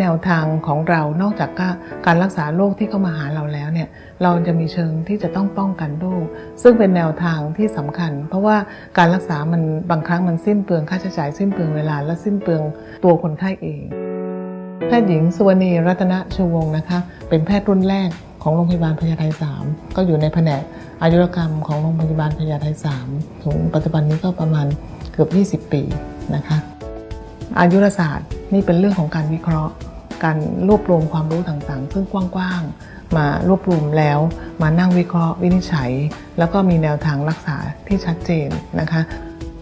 แนวทางของเรานอกจากการรักษาโรคที่เข้ามาหาเราแล้วเนี่ยเราจะมีเชิงที่จะต้องป้องกันโรคซึ่งเป็นแนวทางที่สำคัญ เพราะว่าการรักษามันบางครั้งมันสิ้นเปลืองค่าใช้จ่ายสิ้นเปลืองเวลาและสิ้นเปลืองตัวคนไข้เองแพทย์หญิงสุวรรณีรัตนชูวงศ์นะคะ เป็นแพทย์รุ่นแรกของโรงพยาบาลพญาไท3ก็อยู่ในแผนกอายุรกรรมของโรงพยาบาลพญาไท3ถึงปัจจุบันนี้ก็ประมาณเกือบ 20 ปีนะคะ อายุรศาสตร์นี่เป็นเรื่องของการวิเคราะห์ การรวบรวมความรู้ต่างๆ ซึ่งกว้างๆ มารวบรวมแล้วมานั่งวิเคราะห์วินิจฉัย แล้วก็มีแนวทางรักษาที่ชัดเจนนะคะ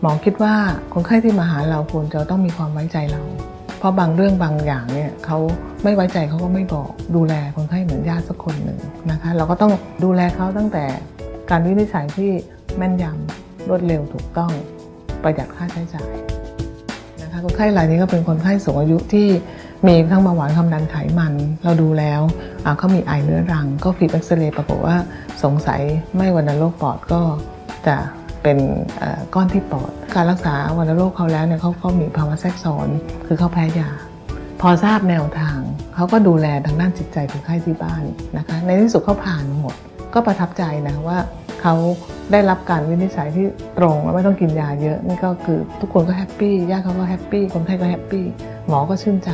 หมอคิดว่าคนไข้ที่มาหาเราควรจะต้องมีความไว้ใจเรา เพราะบางเรื่องบางอย่างเนี่ยเขาไม่ไว้ใจเขาก็ไม่บอกดูแลคนไข้เหมือนญาติสักคนหนึ่งนะคะเราก็ต้องดูแลเขาตั้งแต่การวินิจฉัยที่แม่นยำรวดเร็วถูกต้องประหยัดค่าใช้จ่าย คนไข้รายนี้ก็เป็นคนไข้สูงอายุที่มีทั้งเบาหวานความดันไขมัน เราดูแล้วเขามีไอเรื้อรัง ก็ฟีดเอ็กซเรย์ปรากฏว่าสงสัยไม่วัณโรคปอดก็จะเป็นก้อนที่ปอด การรักษาวัณโรคเขาแล้วเนี่ยเขาก็มีภาวะแทรกซ้อนคือเขาแพ้ยา พอทราบแนวทาง เขาก็ดูแลทางด้านจิตใจคนไข้ที่บ้านนะคะ ในที่สุดเขาผ่านหมด ก็ประทับใจนะว่า เขาได้รับการวินิจฉัยที่ตรงและไม่ต้องกินยาเยอะนี่ก็คือทุกคนก็แฮปปี้ญาติเขาก็แฮปปี้คนไข้ก็แฮปปี้หมอก็ชื่นใจ